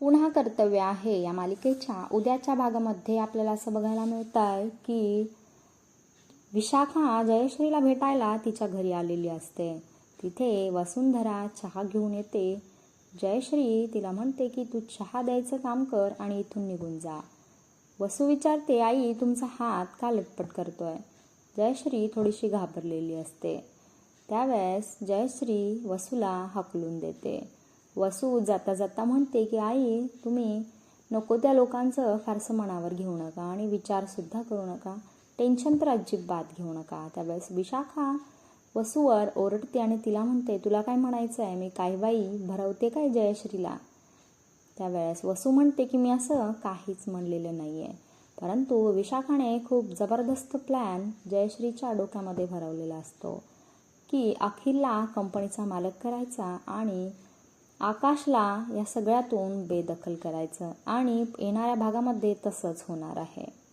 पुन्हा कर्तव्य आहे या मालिकेच्या. उद्याच्या भागामध्ये आपल्याला असं बघायला मिळत आहे की विशाखा जयश्रीला भेटायला तिच्या घरी आलेली असते. तिथे वसुंधरा चहा घेऊन येते. जयश्री तिला म्हणते की तू चहा द्यायचं काम कर आणि इथून निघून जा. वसू विचारते आई तुमचा हात का लटपट करतोय? जयश्री थोडीशी घाबरलेली असते. त्यावेळेस जयश्री वसूला हकलून देते. वसू जाता जाता म्हणते की आई तुम्ही नको त्या लोकांचं फारसं मनावर घेऊ नका आणि विचारसुद्धा करू नका. टेन्शन तर अजिबात घेऊ नका. त्यावेळेस विशाखा वसूवर ओरडते आणि तिला म्हणते तुला काय म्हणायचं आहे मी काय बाई भरवते काय जयश्रीला? त्यावेळेस वसू म्हणते की मी असं काहीच म्हणलेलं नाही आहे परंतु विशाखाने खूप जबरदस्त प्लॅन जयश्रीच्या डोक्यामध्ये भरवलेला असतो की अखिलला कंपनीचा मालक करायचा आणि आकाशला या सगळ्यातून बेदखल करायचं आणि येणाऱ्या भागामध्ये तसंच होणार आहे.